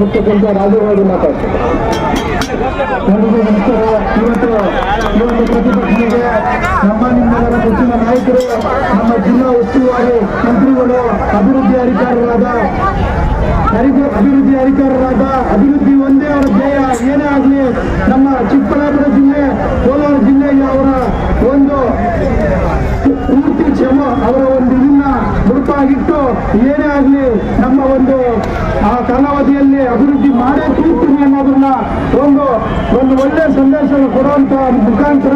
ಮಾತಾಡ್ತಕ್ಕಂಥ ರಾಜವಾಗಿ ಮಾತಾಡ್ತಾರೆ. ನಮಸ್ಕಾರ ಇವತ್ತು ಇವತ್ತು ಪ್ರತಿಭಟನೆಗೆ ನಮ್ಮ ನಿಮ್ಮೆಲ್ಲರ ನೆಚ್ಚಿನ ನಾಯಕರು, ನಮ್ಮ ಜಿಲ್ಲಾ ಉಸ್ತುವಾರಿ ಮಂತ್ರಿಗಳು, ಅಭಿವೃದ್ಧಿ ಅಧಿಕಾರಿಗಳಾದ ಅರಿವು- ಅಭಿವೃದ್ಧಿ ಅಧಿಕಾರರಾದ ಅಭಿವೃದ್ಧಿ ಒಂದೇ ಅವರ ಧ್ಯೇಯ ಏನೇ ಆಗಲಿ, ನಮ್ಮ ಚಿಕ್ಕಬಳ್ಳಾಪುರ ಜಿಲ್ಲೆ, ಕೋಲಾರ ಜಿಲ್ಲೆಗೆ ಅವರ ಒಂದು ಪೂರ್ತಿ ಕ್ಷಮ, ಅವರ ಒಂದು ಇದನ್ನ ಮುಡುಪಾಗಿಟ್ಟು ಏನೇ ಆಗಲಿ ಆ ಕಾಲಾವಧಿಯಲ್ಲಿ ಅಭಿವೃದ್ಧಿ ಮಾಡೇ ತೀರ್ತೀನಿ ಅನ್ನೋದನ್ನ ಒಂದು ಒಂದು ಒಳ್ಳೆ ಸಂದೇಶ ಕೊಡುವಂತ ಮುಖಾಂತರ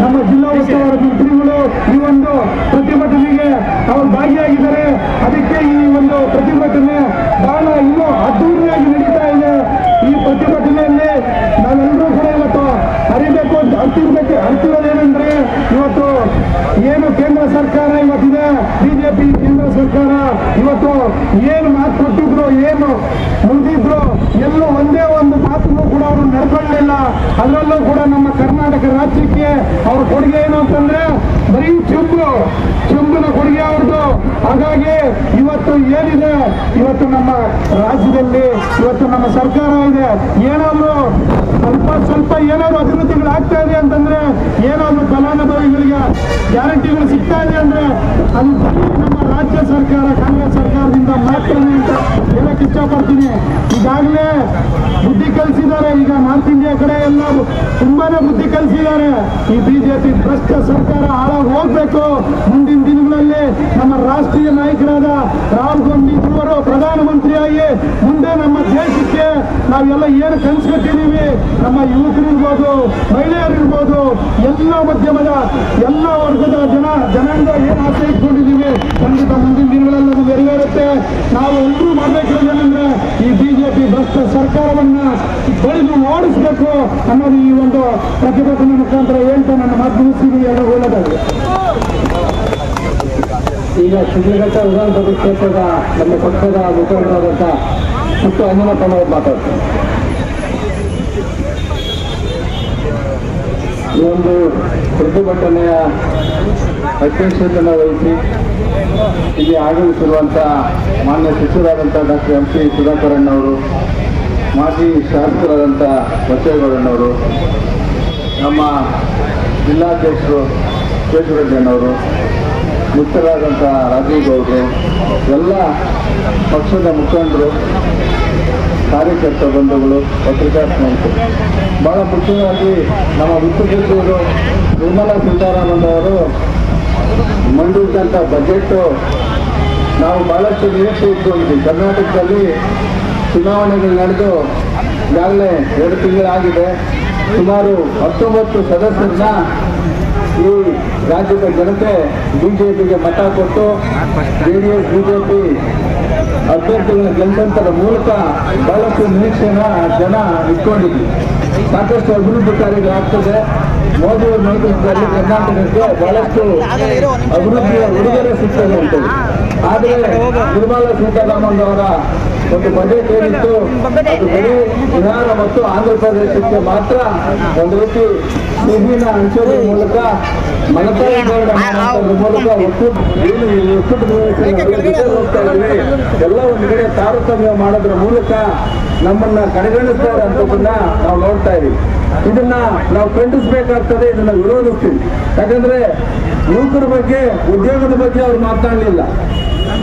ನಮ್ಮ ಜಿಲ್ಲಾ ಉಸ್ತುವಾರಿ ಮಂತ್ರಿಗಳು ಈ ಒಂದು ಪ್ರತಿಭಟನೆಗೆ ಅವರು ಭಾಗಿಯಾಗಿದ್ದಾರೆ. ಅದಕ್ಕೆ ಈ ಒಂದು ಪ್ರತಿಭಟನೆ ಬಹಳ ಇನ್ನೂ ಅದ್ದೂರಿಯಾಗಿ ನಡೀತಾ ಇದೆ ಈ ಪ್ರತಿಭಟನೆಯಲ್ಲಿ ನಾವೆಲ್ಲರೂ ಕೂಡ ಇವತ್ತು ಅರಿಬೇಕು ಅಂತ ಅರ್ತಿರ್ಬೇಕು ಅರ್ತಿರೋದೇನೆಂದ್ರೆ ಇವತ್ತು ಏನು ಕೇಂದ್ರ ಸರ್ಕಾರ ಇವತ್ತಿದೆ, ಬಿಜೆಪಿ, ಕೇಂದ್ರ ಸರ್ಕಾರ. ಇವತ್ತು ಏನು ಮಾತು ಕೊಟ್ಟಿದ್ರು, ಏನು ಮುಗಿದ್ರು ಎಲ್ಲೂ ಒಂದೇ ಒಂದು ಮಾತನ್ನು ಕೂಡ ಅವರು ನಡ್ಕೊಳ್ಳಲಿಲ್ಲ. ಅದರಲ್ಲೂ ಕೂಡ ನಮ್ಮ ಕರ್ನಾಟಕ ರಾಜ್ಯಕ್ಕೆ ಅವ್ರ ಕೊಡುಗೆ ಏನು ಅಂತಂದ್ರೆ, ಬರೀ ಚುಂಬು, ಚುಂಬನ ಕೊಡುಗೆ ಅವ್ರದ್ದು. ಹಾಗಾಗಿ ಇವತ್ತು ಏನಿದೆ, ಇವತ್ತು ನಮ್ಮ ರಾಜ್ಯದಲ್ಲಿ, ಇವತ್ತು ನಮ್ಮ ಸರ್ಕಾರ ಇದೆ. ಏನಾದ್ರು ಸ್ವಲ್ಪ ಸ್ವಲ್ಪ ಏನಾದ್ರು ಅಭಿವೃದ್ಧಿಗಳಾಗ್ತಾ ಇದೆ ಅಂತಂದ್ರೆ ಸರ್ಕಾರ, ಕಾಂಗ್ರೆಸ್ ಸರ್ಕಾರದಿಂದ ಮಾತ್ರನೇ ಅಂತ ಹೇಳಕ್ ಇಷ್ಟಪಡ್ತೀನಿ ಈಗಾಗಲೇ ಬುದ್ಧಿ ಕಲಿಸಿದ್ದಾರೆ. ಈಗ ನಾರ್ತ್ ಇಂಡಿಯಾ ಕಡೆ ಎಲ್ಲ ತುಂಬಾನೇ ಬುದ್ಧಿ ಕಲಿಸಿದ್ದಾರೆ. ಈ ಬಿಜೆಪಿ ಭ್ರಷ್ಟ ಸರ್ಕಾರ ಹಾಳಾಗಿ ಹೋಗ್ಬೇಕು ಮುಂದಿನ ದಿನಗಳಲ್ಲಿ ನಮ್ಮ ರಾಷ್ಟ್ರೀಯ ನಾಯಕರಾದ ರಾಹುಲ್ ಗಾಂಧಿ ಇವರು ಪ್ರಧಾನಮಂತ್ರಿಯಾಗಿ ಮುಂದೆ ನಮ್ಮ ದೇಶಕ್ಕೆ ನಾವೆಲ್ಲ ಏನು ಕನ್ಸ್ಕೊಟ್ಟಿದ್ದೀವಿ? ನಮ್ಮ ಯುವಕರಿರ್ಬೋದು, ಮಹಿಳೆಯರಿರ್ಬೋದು, ಎಲ್ಲ ಮಧ್ಯಮದ, ಎಲ್ಲ ವರ್ಗದ ಜನ, ಜನಾಂಗ ಏನು ಆಸೆ ಇಟ್ಕೊಂಡಿದ್ದೀವಿ? ಖಂಡಿತ ಮುಂದಿನ ನಮಗೆ ನಾವು ಎಲ್ಲರೂ ಮಾಡಬೇಕಿರೋದೇನೆಂದ್ರೆ ಈ ಬಿಜೆಪಿ ಭ್ರಷ್ಟ ಸರ್ಕಾರವನ್ನ ಬಳಿದು ಓಡಿಸ್ಬೇಕು ಅನ್ನೋದು ಈ ಒಂದು ಪ್ರತಿಭಟನೆ ಮುಖಾಂತರ ಹೇಳ್ತಾ ನನ್ನ ಮುಗಿಸ್ತೀನಿ. ಎರಡು ಈಗ ಶಿಡ್ಲಘಟ್ಟ ವಿಧಾನಸಭೆ ಕ್ಷೇತ್ರದ ನಮ್ಮ ಪಕ್ಷದ ಮುಖಂಡರಾದಂಥ ಮುತ್ತು ಅವರು ಮಾತಾಡ್ತಾರೆ. ಈ ಒಂದು ಪ್ರತಿಭಟನೆಯ ಅಧ್ಯಕ್ಷತೆಯನ್ನು ವಹಿಸಿ ಇಲ್ಲಿ ಆಗಮಿಸಿರುವಂಥ ಮಾನ್ಯ ಸಚಿವರಾದಂಥ ಡಾಕ್ಟರ್ ಎಂ ಸಿ ಸುಧಾಕರಣ್ಣವರು, ಮಾಜಿ ಶಾಸಕರಾದಂಥ ಬಚ್ಚೇಗೌಡಣ್ಣವರು ನಮ್ಮ ಜಿಲ್ಲಾಧ್ಯಕ್ಷರು ಕೇಶವರೆಡ್ಡಿಯಣ್ಣವರು ಮುಖ್ಯರಾದಂಥ ರಾಜೀವ್ ಗೌಡರು, ಎಲ್ಲ ಪಕ್ಷದ ಮುಖಂಡರು ಕಾರ್ಯಕರ್ತ ಬಂಧುಗಳು ಪತ್ರಿಕಾ ಸ್ನೇಹಿತರು ಬಹಳ ಮುಖ್ಯವಾಗಿ ನಮ್ಮ ವಿತ್ತ ಸಚಿವರು ನಿರ್ಮಲಾ ಸೀತಾರಾಮನ್ ಅವರು ಮಂಡಿಸಿದಂಥ ಬಜೆಟ್ಟು ನಾವು ಬಹಳಷ್ಟು ನಿರೀಕ್ಷೆ ಇಟ್ಕೊಂಡಿದ್ವಿ ಕರ್ನಾಟಕದಲ್ಲಿ ಚುನಾವಣೆಗಳು ನಡೆದು ಈಗಾಗಲೇ ಎರಡು ತಿಂಗಳಾಗಿದೆ. ಸುಮಾರು ಹತ್ತೊಂಬತ್ತು ಸದಸ್ಯರನ್ನ ಈ ರಾಜ್ಯದ ಜನತೆ ಬಿಜೆಪಿಗೆ ಮತ ಕೊಟ್ಟು, ಜೆ ಡಿ ಎಸ್ ಬಿಜೆಪಿ ಅಭ್ಯರ್ಥಿಗಳ ಗೆಲ್ಲಂತರ ಮೂಲಕ ಬಹಳಷ್ಟು ನಿರೀಕ್ಷೆನ ಜನ ಇಟ್ಕೊಂಡಿದ್ವಿ. ಸಾಕಷ್ಟು ಅಭಿವೃದ್ಧಿ ಕಾರ್ಯಗಳಾಗ್ತದೆ. ಮೋದಿ ಅವರ ನೇತೃತ್ವದಲ್ಲಿ ಕರ್ನಾಟಕಕ್ಕೆ ಬಹಳಷ್ಟು ಅಭಿವೃದ್ಧಿಯ ಉಡುಗೊರೆ ಸಿಗ್ತದೆ ಉಂಟು ಆದರೆ ನಿರ್ಮಲಾ ಸೀತಾರಾಮನ್ ಅವರ ಒಂದು ಬಜೆಟ್ ಏನಿತ್ತು ಅದು ಬರೀ ಬಿಹಾರ ಮತ್ತು ಆಂಧ್ರ ಪ್ರದೇಶಕ್ಕೆ ಮಾತ್ರ ಒಂದು ರೀತಿ ನಿಧಿನ ಹಂಚೋದ್ರ ಮೂಲಕ ಮೂಲಕ ಒಕ್ಕೂಟ ಎಲ್ಲ ಒಂದು ಕಡೆ ತಾರತಮ್ಯ ಮಾಡೋದ್ರ ಮೂಲಕ ನಮ್ಮನ್ನ ಕಡೆಗಣಿಸ್ತಾರೆ ಅಂತದನ್ನ ನಾವು ನೋಡ್ತಾ ಇದೀವಿ. ಇದನ್ನ ನಾವು ಖಂಡಿಸ್ಬೇಕಾಗ್ತದೆ, ಇದನ್ನ ವಿರೋಧಿಸ್ತೀವಿ. ಯಾಕಂದ್ರೆ ಯುವಕರ ಬಗ್ಗೆ, ಉದ್ಯೋಗದ ಬಗ್ಗೆ ಅವ್ರು ಮಾತನಾಡಲಿಲ್ಲ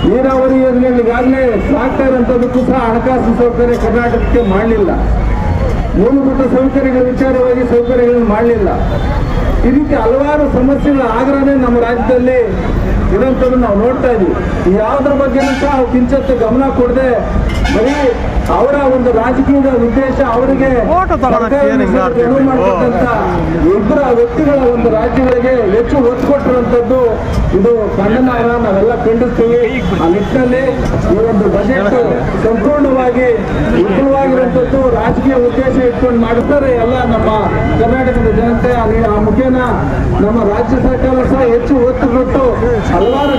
ನೀರಾವರಿ ಯೋಜನೆಗಳಿಗಾಗಲೇ ಆಗ್ತಾ ಇರೋಂಥದ್ದಕ್ಕೂ ಸಹ ಹಣಕಾಸು ಸೌಕರ್ಯ ಕರ್ನಾಟಕಕ್ಕೆ ಮಾಡಲಿಲ್ಲ. ಮೂಲಭೂತ ಸೌಕರ್ಯಗಳ ವಿಚಾರವಾಗಿ ಸೌಕರ್ಯಗಳನ್ನು ಮಾಡಲಿಲ್ಲ. ಈ ರೀತಿ ಹಲವಾರು ಸಮಸ್ಯೆಗಳ ಆಗ್ರಹನೇ ನಮ್ಮ ರಾಜ್ಯದಲ್ಲಿ ಇರೋಂಥದ್ದು ನಾವು ನೋಡ್ತಾ ಇದ್ವಿ ಯಾವುದ್ರ ಬಗ್ಗೆನೂ ಸಹ ಕಿಂಚತ್ತು ಗಮನ ಕೊಡದೆ ಬರೀ ಅವರ ಒಂದು ರಾಜಕೀಯದ ಉದ್ದೇಶ ಅವರಿಗೆ ಇಬ್ಬರ ವ್ಯಕ್ತಿಗಳ ಒಂದು ರಾಜ್ಯಗಳಿಗೆ ಹೆಚ್ಚು ಒತ್ತು ಕೊಟ್ಟಿರುವಂತದ್ದು ಇದು ಖಂಡನಾರ್ಹ ನಾವೆಲ್ಲ ಖಂಡಿಸ್ತೀವಿ. ಆ ನಿಟ್ಟಿನಲ್ಲಿ ಈ ಒಂದು ಬಜೆಟ್ ಸಂಪೂರ್ಣವಾಗಿ ವಿಫಲವಾಗಿರುವಂತದ್ದು ರಾಜಕೀಯ ಉದ್ದೇಶ ಇಟ್ಕೊಂಡು ಮಾಡುತ್ತಾರೆ ಎಲ್ಲ ನಮ್ಮ ಕರ್ನಾಟಕದ ಜನತೆ. ಅಲ್ಲಿ ಆ ಮುಖೇನ ನಮ್ಮ ರಾಜ್ಯ ಸರ್ಕಾರ ಸಹ ಹೆಚ್ಚು ಒತ್ತು ಕೊಟ್ಟು ಹಲವಾರು